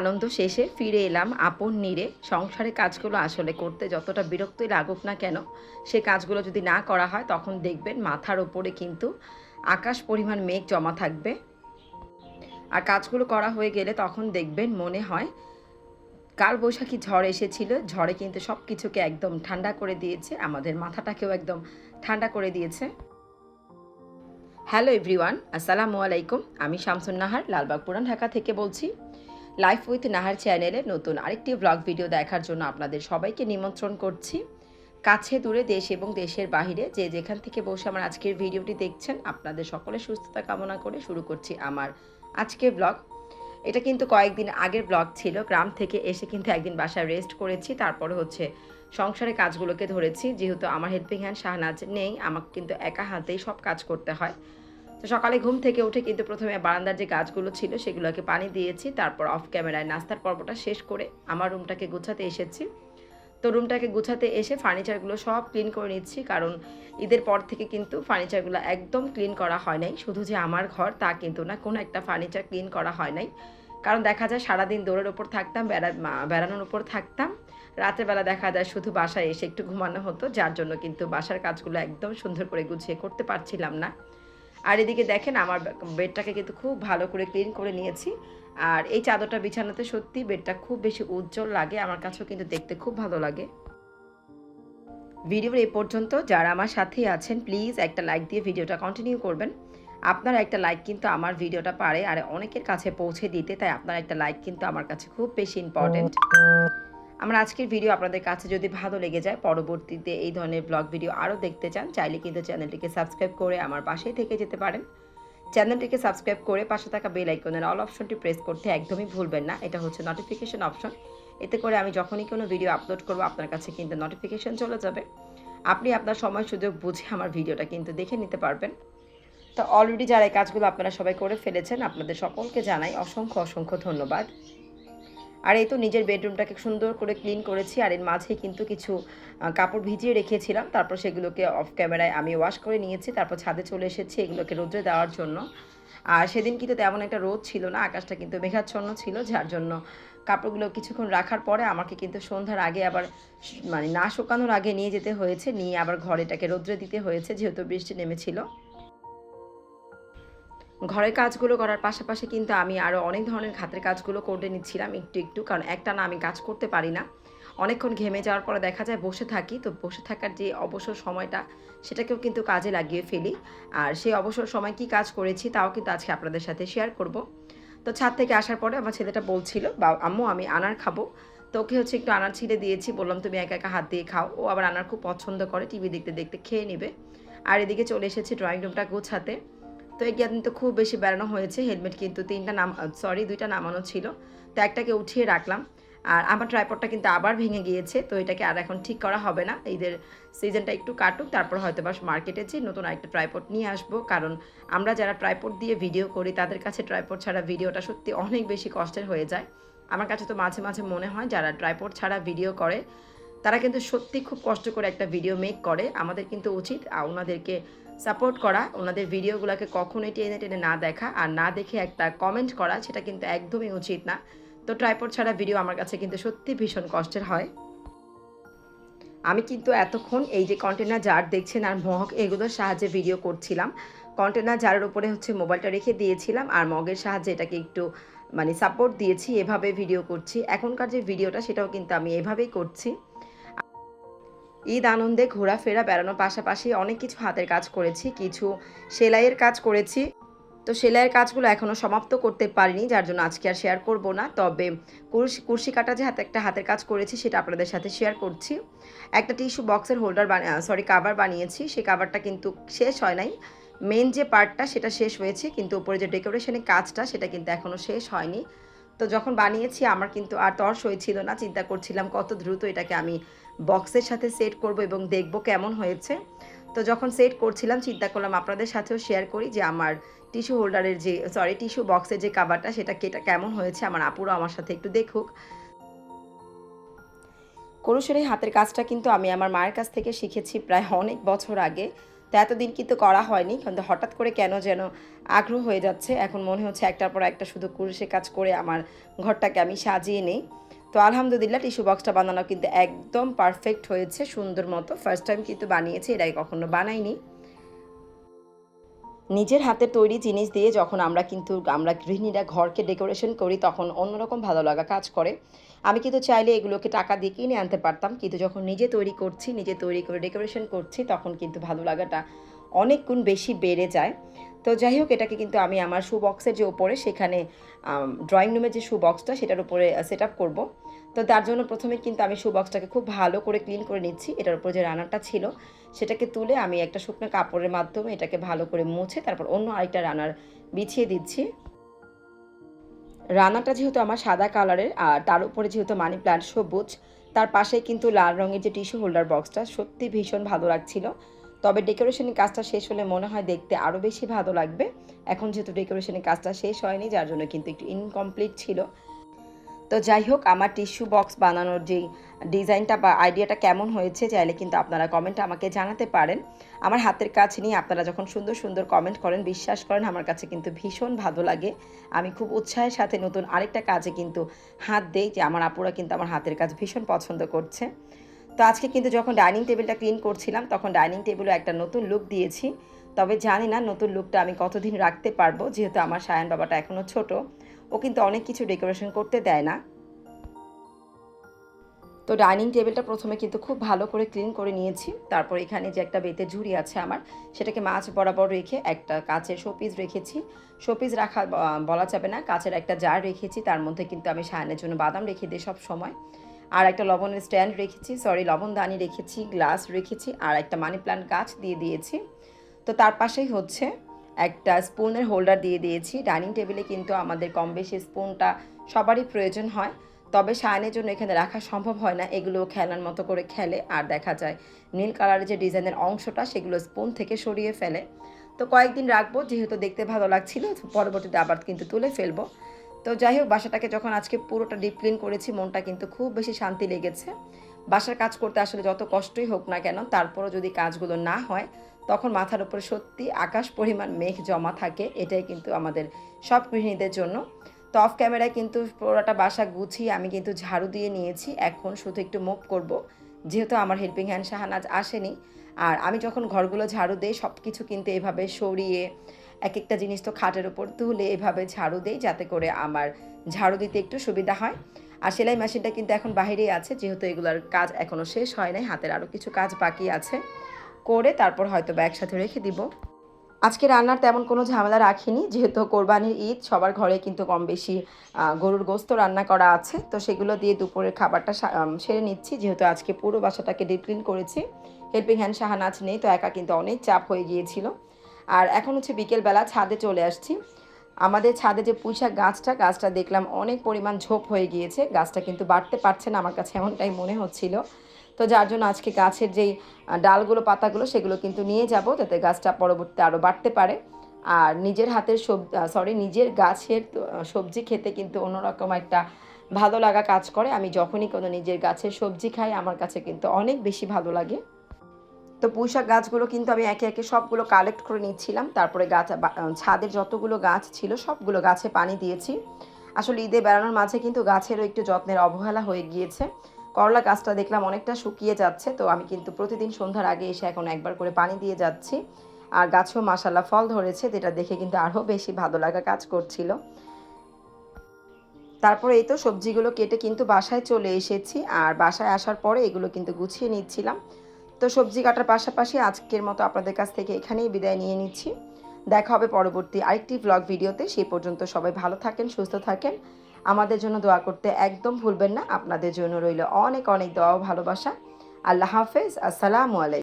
আনন্দ শেষে ফিরে এলাম আপন নিরে সংসারের কাজগুলো আসলে করতে যতটা বিরক্তই লাগুক না কেন, সে কাজগুলো যদি না করা হয় তখন দেখবেন মাথার ওপরে কিন্তু আকাশ পরিমাণ মেঘ জমা থাকবে। আর কাজগুলো করা হয়ে গেলে তখন দেখবেন মনে হয় কাল বৈশাখী ঝড় এসেছিল। ঝড়ে কিন্তু সব কিছুকে একদম ঠান্ডা করে দিয়েছে। আমাদের মাথাটাকেও একদম ঠান্ডা করে দিয়েছে। হ্যালো এভরিওয়ান, আসসালামু আলাইকুম। আমি শামসুন নাহার লালবাগ পুরান ঢাকা থেকে বলছি। লাইফ উইথ নাহার চ্যানেলে নতুন আরেকটি ব্লগ ভিডিও দেখার জন্য আপনাদের সবাইকে নিমন্ত্রণ করছি। কাছে, দূরে দেশ এবং দেশের বাহিরে যে যেখান থেকে বসে আমার আজকের ভিডিওটি দেখছেন, আপনাদের সকলের সুস্থতা কামনা করে শুরু করছি আমার আজকের ব্লগ এটা কিন্তু কয়েকদিন আগের ব্লগ ছিল, গ্রাম থেকে এসে কিন্তু একদিন বাসায় রেস্ট করেছি, তারপরে হচ্ছে সংসারের কাজগুলোকে ধরেছি। যেহেতু আমার হেল্পিং হ্যান্ড শাহনাজ নেই, আমাকে কিন্তু একা হাতেই সব কাজ করতে হয়। তো সকালে ঘুম থেকে উঠে কিন্তু প্রথমে বারান্দার যে গাছগুলো ছিল সেগুলোকে পানি দিয়েছি, তারপর অফ ক্যামেরায় নাস্তার পর্বটা শেষ করে আমার রুমটাকে গুছাতে এসেছি। তো রুমটাকে গুছাতে এসে ফার্নিচারগুলো সব ক্লিন করে নিচ্ছি, কারণ ঈদের পর থেকে কিন্তু ফার্নিচারগুলো একদম ক্লিন করা হয় নাই। শুধু যে আমার ঘর, তা কিন্তু না, কোনো একটা ফার্নিচার ক্লিন করা হয় নাই। কারণ দেখা যায় সারাদিন দৌড়ের ওপর থাকতাম, বেড়া বেড়ানোর ওপর থাকতাম। রাতের বেলা দেখা যায় শুধু বাসায় এসে একটু ঘুমানো হতো, যার জন্য কিন্তু বাসার কাজগুলো একদম সুন্দর করে গুছিয়ে করতে পারছিলাম না। আর এদিকে দেখেন আমার বেডটাকে কিন্তু খুব ভালো করে ক্লিন করে নিয়েছি। আর এই চাদরটা বিছানাতে সত্যি বেডটা খুব বেশি উজ্জ্বল লাগে, আমার কাছেও কিন্তু দেখতে খুব ভালো লাগে। ভিডিওর এই পর্যন্ত যারা আমার সাথেই আছেন, প্লিজ একটা লাইক দিয়ে ভিডিওটা কন্টিনিউ করবেন। আপনার একটা লাইক কিন্তু আমার ভিডিওটা পারে, আর অনেকের কাছে পৌঁছে দিতে, তাই আপনার একটা লাইক কিন্তু আমার কাছে খুব বেশি ইম্পর্টেন্ট আমার আজকের ভিডিও আপনাদের কাছে যদি ভালো লেগে যায়, পরবর্তীতে এই ধরনের ব্লগ ভিডিও আরও দেখতে চান, চাইলে কিন্তু চ্যানেলটিকে সাবস্ক্রাইব করে আমার পাশেই থেকে যেতে পারেন। চ্যানেলটিকে সাবস্ক্রাইব করে পাশে থাকা বেল আইকনের অল অপশনটি প্রেস করতে একদমই ভুলবেন না, এটা হচ্ছে নোটিফিকেশন অপশন এতে করে আমি যখনই কোনো ভিডিও আপলোড করব, আপনার কাছে কিন্তু নোটিফিকেশন চলে যাবে। আপনি আপনার সময় সুযোগ বুঝে আমার ভিডিওটা কিন্তু দেখে নিতে পারবেন। তো অলরেডি যারা এই কাজগুলো আপনারা সবাই করে ফেলেছেন, আপনাদের সকলকে জানাই অসংখ্য অসংখ্য ধন্যবাদ। আর এই তো নিজের বেডরুমটাকে সুন্দর করে ক্লিন করেছি, আর এর মাঝে কিন্তু কিছু কাপড় ভিজিয়ে রেখেছিলাম। তারপর সেগুলোকে অফ ক্যামেরায় আমি ওয়াশ করে নিয়েছি, তারপর ছাদে চলে এসেছি এগুলোকে রোদ্রে দেওয়ার জন্য। আর সেদিন কিন্তু তেমন একটা রোদ ছিল না, আকাশটা কিন্তু মেঘাচ্ছন্ন ছিল, যার জন্য কাপড়গুলো কিছুক্ষণ রাখার পরে আমাকে কিন্তু সন্ধ্যার আগে আবার মানে না শুকানোর আগে নিয়ে যেতে হয়েছে, নিয়ে আবার ঘরেটাকে রোদ্রে দিতে হয়েছে, যেহেতু বৃষ্টি নেমেছিল। ঘরের কাজগুলো করার পাশাপাশি কিন্তু আমি আরও অনেক ধরনের হাতের কাজগুলো করে নিচ্ছিলাম একটু একটু, কারণ একটা না আমি কাজ করতে পারি না। অনেকক্ষণ ঘেমে যাওয়ার পরে দেখা যায় বসে থাকি, তো বসে থাকার যে অবসর সময়টা, সেটাকেও কিন্তু কাজে লাগিয়ে ফেলি। আর সেই অবসর সময় কি কাজ করেছি, তাও কিন্তু আজকে আপনাদের সাথে শেয়ার করব। তো ছাদ থেকে আসার পরে আমার ছেলেটা বলছিল, বা, আম্মু, আমি আনার খাব। তো ওকে হচ্ছে একটু আনার ছিঁড়ে দিয়েছি, বললাম, তুমি একা একা হাত দিয়ে খাও। ও আবার আনার খুব পছন্দ করে, টিভি দেখতে দেখতে খেয়ে নেবে। আর এদিকে চলে এসেছি ড্রয়িং রুমটা গোছাতে। তো এই কিন্তু খুব বেশি বেড়ানো হয়েছে, হেলমেট কিন্তু তিনটা নাম সরি দুইটা নামানো ছিল। তো একটাকে উঠিয়ে রাখলাম, আর আমার ট্রাইপডটা কিন্তু আবার ভেঙে গিয়েছে, তো এটাকে আর এখন ঠিক করা হবে না। ঈদের সিজনটা একটু কাটুক, তারপর হয়তো বা মার্কেটে যে নতুন একটা ট্রাইপড নিয়ে আসব। কারণ আমরা যারা ট্রাইপড দিয়ে ভিডিও করি, তাদের কাছে ট্রাইপড ছাড়া ভিডিওটা সত্যি অনেক বেশি কষ্টের হয়ে যায়। আমার কাছে তো মাঝে মাঝে মনে হয়, যারা ট্রাইপড ছাড়া ভিডিও করে, তারা কিন্তু সত্যি খুব কষ্ট করে একটা ভিডিও মেক করে। আমাদের কিন্তু উচিত ওনাদেরকে সাপোর্ট করা, ওনাদের ভিডিওগুলোকে কখনোই টেনে টেনে না দেখা আর না দেখে একটা কমেন্ট করা, সেটা কিন্তু একদমই উচিত না। তো ট্রাইপড ছাড়া ভিডিও আমার কাছে কিন্তু সত্যি ভীষণ কষ্টের হয়। আমি কিন্তু এতক্ষণ এই যে কন্টেনার জার দেখছেন আর মগ এগুলোর সাহায্যে ভিডিও করছিলাম। কন্টেনার জারের উপরে হচ্ছে মোবাইলটা রেখে দিয়েছিলাম আর মগের সাহায্যে এটাকে একটু মানে সাপোর্ট দিয়েছি, এভাবে ভিডিও করছি। এখনকার যে ভিডিওটা সেটাও কিন্তু আমি এভাবেই করছি। ঈদ আনন্দে ঘোরাফেরা বেড়ানোর পাশাপাশি অনেক কিছু হাতের কাজ করেছি, কিছু সেলাইয়ের কাজ করেছি। তো সেলাইয়ের কাজগুলো এখনও সমাপ্ত করতে পারিনি, যার জন্য আজকে আর শেয়ার করব না। তবে কুরসি কুর্সি কাটা যে হাতে, একটা হাতের কাজ করেছি, সেটা আপনাদের সাথে শেয়ার করছি। একটা টিস্যু বক্সের হোল্ডার সরি কাভার বানিয়েছি। সেই কাভারটা কিন্তু শেষ হয় নাই। মেন যে পার্টটা সেটা শেষ হয়েছে, কিন্তু উপরে যে ডেকোরেশনের কাজটা, সেটা কিন্তু এখনও শেষ হয়নি। তো যখন বানিয়েছি, আমার কিন্তু আর তর্স হয়েছিল না। চিন্তা করছিলাম কত দ্রুত এটাকে আমি বক্সের সাথে সেট করব এবং দেখব কেমন হয়েছে। তো যখন সেট করছিলাম, চিন্তা করলাম আপনাদের সাথেও শেয়ার করি যে আমার টিস্যু হোল্ডারের যে সরি টিস্যু বক্সের যে কাভারটা সেটা কেটা, কেমন হয়েছে? আমার আপুরও আমার সাথে একটু দেখুক। কুরুশের হাতের কাজটা কিন্তু আমি আমার মায়ের কাছ থেকে শিখেছি প্রায় অনেক বছর আগে। তো এতদিন কিন্তু করা হয়নি, কিন্তু হঠাৎ করে কেন যেন আগ্রহ হয়ে যাচ্ছে। এখন মনে হচ্ছে একটার পর একটা শুধু কুরুশে কাজ করে আমার ঘরটাকে আমি সাজিয়ে নেই। তো আলহামদুলিল্লাহ টিস্যু বক্সটা বানানো কিন্তু একদম পারফেক্ট হয়েছে, সুন্দর মতো। ফার্স্ট টাইম কিন্তু বানিয়েছে, এর আগে কখনো বানাইনি। নিজের হাতে তৈরি জিনিস দিয়ে যখন আমরা কিন্তু আমরা গৃহিণীরা ঘরকে ডেকোরেশন করি, তখন অন্যরকম ভালো লাগা কাজ করে। আমি কিন্তু চাইলে এগুলোকে টাকা দিয়ে কিনে আনতে পারতাম। কিন্তু যখন নিজে তৈরি করছি, নিজে তৈরি করে ডেকোরেশন করছি, তখন কিন্তু ভালো লাগাটা অনেক গুণ বেশি বেড়ে যায়। তো যাই হোক, এটাকে কিন্তু আমি আমার শু বক্সের যে ওপরে সেখানে ড্রয়িং রুমের যে শু বক্সটা সেটার উপরে সেট আপ করব। তো তার জন্য প্রথমে কিন্তু আমি শু বক্সটাকে খুব ভালো করে ক্লিন করে নিচ্ছি। এটার উপর যে রানারটা ছিল, সেটাকে তুলে আমি একটা শুকনো কাপড়ের মাধ্যমে এটাকে ভালো করে মুছে, তারপর অন্য আরেকটা রানার বিছিয়ে দিচ্ছি। রানাটা যেহেতু আমার সাদা কালারের, আর তার উপরে যেহেতু মানি প্ল্যান্ট সবুজ, তার পাশে কিন্তু লাল রঙের যে টিস্যু হোল্ডার বক্সটা, সত্যি ভীষণ ভালো লাগছিল। তবে ডেকোরেশনের কাজটা শেষ হলে মনে হয় দেখতে আরও বেশি ভালো লাগবে। এখন যেহেতু ডেকোরেশনের কাজটা শেষ হয়নি, যার জন্য কিন্তু একটু ইনকমপ্লিট ছিল। তো যাই হোক, আমার টিস্যু বক্স বানানোর যেই ডিজাইনটা বা আইডিয়াটা কেমন হয়েছে চাইলে কিন্তু আপনারা কমেন্ট আমাকে জানাতে পারেন। আমার হাতের কাজ নিয়ে আপনারা যখন সুন্দর সুন্দর কমেন্ট করেন, বিশ্বাস করেন, আমার কাছে কিন্তু ভীষণ ভালো লাগে। আমি খুব উৎসাহের সাথে নতুন আরেকটা কাজে কিন্তু হাত দেই যে আমার আপুরা কিন্তু আমার হাতের কাজ ভীষণ পছন্দ করছে। তো আজকে কিন্তু যখন ডাইনিং টেবিলটা ক্লিন করছিলাম, তখন ডাইনিং টেবিলে একটা নতুন লুক দিয়েছি। তবে জানি না নতুন লুকটা আমি কতদিন রাখতে পারব, যেহেতু আমার সায়ন বাবাটা এখনও ছোট। ও কিন্তু অনেক কিছু ডেকোরেশন করতে দেয় না। তো ডাইনিং টেবিলটা প্রথমে কিন্তু খুব ভালো করে ক্লিন করে নিয়েছি। তারপর এখানে যে একটা বেতের ঝুড়ি আছে আমার, সেটাকে মাছ বরাবর রেখে একটা কাচের শোপিস রেখেছি। শোপিস রাখা বলা যাবে না, কাচের একটা জার রেখেছি, তার মধ্যে কিন্তু আমি সায়নের জন্য বাদাম রেখে দিই সব সময়। আর একটা লবণের স্ট্যান্ড রেখেছি, সরি, লবণদানি রেখেছি, গ্লাস রেখেছি, আর একটা মানি প্লান্ট গাছ দিয়ে দিয়েছি। তো তার পাশেই হচ্ছে একটা স্পুনের হোল্ডার দিয়ে দিয়েছি। ডাইনিং টেবিলে কিন্তু আমাদের কম বেশি স্পুনটা সবারই প্রয়োজন হয়। তবে সায়নের জন্য এখানে রাখা সম্ভব হয় না। এগুলো খেলার মতো করে খেলে আর দেখা যায় নীল কালারের যে ডিজাইনের অংশটা সেগুলো স্পুন থেকে সরিয়ে ফেলে। তো কয়েকদিন রাখব, যেহেতু দেখতে ভালো লাগছিল পরবর্তীতে আবার কিন্তু তুলে ফেলব। তো যাই হোক, বাসাটাকে যখন আজকে পুরোটা ডিপ ক্লিন করেছি, মনটা কিন্তু খুব বেশি শান্তি লেগেছে। বাসার কাজ করতে আসলে যত কষ্টই হোক না কেন, তারপরও যদি কাজগুলো না হয় তখন মাথার উপরে সত্যি আকাশ পরিমাণ মেঘ জমা থাকে, এটাই কিন্তু আমাদের সব গৃহিণীদের জন্য। তো অফ ক্যামেরায় কিন্তু পুরোটা বাসা গুছিয়ে আমি কিন্তু ঝাড়ু দিয়ে নিয়েছি, এখন শুধু একটু মুভ করব। যেহেতু আমার হেল্পিং হ্যান্ড শাহানাজ আসেনি, আর আমি যখন ঘরগুলো ঝাড়ু দেই সব কিছু কিন্তু এভাবে সরিয়ে এক একটা জিনিস তো খাটের উপর তুলে এভাবে ঝাড়ু দেই, যাতে করে আমার ঝাড়ু দিতে একটু সুবিধা হয়। আর সেলাই মেশিনটা কিন্তু এখন বাহিরেই আছে, যেহেতু এগুলোর কাজ এখনও শেষ হয় নাই, হাতের আরও কিছু কাজ বাকি আছে। করে তারপর হয়তো বা একসাথে রেখে দিব। আজকে রান্নার তেমন কোনো ঝামেলা রাখিনি, যেহেতু কোরবানির ঈদ, সবার ঘরে কিন্তু কম বেশি গরুর গোস্ত রান্না করা আছে। তো সেগুলো দিয়ে দুপুরের খাবারটা সেরে নিচ্ছি। যেহেতু আজকে পুরো বাসাটাকে ডিপ ক্লিন করেছি। হেল্পিং হ্যান্ড শাহানাজ নেই, তো একা কিন্তু অনেক চাপ হয়ে গিয়েছিল। আর এখন হচ্ছে বিকেলবেলা ছাদে চলে আসছি। আমাদের ছাদে যে পুঁইশাক গাছটা গাছটা দেখলাম অনেক পরিমাণ ঝোপ হয়ে গিয়েছে। গাছটা কিন্তু বাড়তে পারছে না, আমার কাছে এমনটাই মনে হচ্ছিল। তো যার জন্য আজকে গাছের যেই ডালগুলো, পাতাগুলো, সেগুলো কিন্তু নিয়ে যাব যাতে গাছটা পরবর্তীতে আরও বাড়তে পারে। আর নিজের হাতের সবজি সরি নিজের গাছের সবজি খেতে কিন্তু অন্যরকম একটা ভালো লাগা কাজ করে। আমি যখনই কোনো নিজের গাছের সবজি খাই, আমার কাছে কিন্তু অনেক বেশি ভালো লাগে। তো পুঁইশাক গাছগুলো কিন্তু আমি একে একে সবগুলো কালেক্ট করে নিচ্ছিলাম। তারপরে গাছ ছাদের যতগুলো গাছ ছিল, সবগুলো গাছে পানি দিয়েছি। আসলে ঈদে বেড়ানোর মাঝে কিন্তু গাছেরও একটু যত্নের অবহেলা হয়ে গিয়েছে। করলা গাছটা দেখলাম অনেকটা শুকিয়ে যাচ্ছে, তো আমি কিন্তু প্রতিদিন সন্ধ্যার আগে এসে এখন একবার করে পানি দিয়ে যাচ্ছি। আর গাছও মাসাল্লাহ ফল ধরেছে, যেটা দেখে কিন্তু আরও বেশি ভালো লাগা কাজ করছিল। তারপরে এই তো সবজিগুলো কেটে কিন্তু বাসায় চলে এসেছি, আর বাসায় আসার পরে এগুলো কিন্তু গুছিয়ে নিচ্ছিলাম। তো সবজি কাটার পাশাপাশি আজকের মতো আপনাদের কাছ থেকে এখানেই বিদায় নিয়ে নিচ্ছি। দেখা হবে পরবর্তী আরেকটি ব্লগ ভিডিওতে, সেই পর্যন্ত সবাই ভালো থাকেন, সুস্থ থাকেন। আমাদের জন্য দোয়া করতে একদম ভুলবেন না। আপনাদের জন্য রইল অনেক অনেক দোয়া ভালোবাসা। আল্লাহ হাফেজ। আসসালামু আলাইকুম।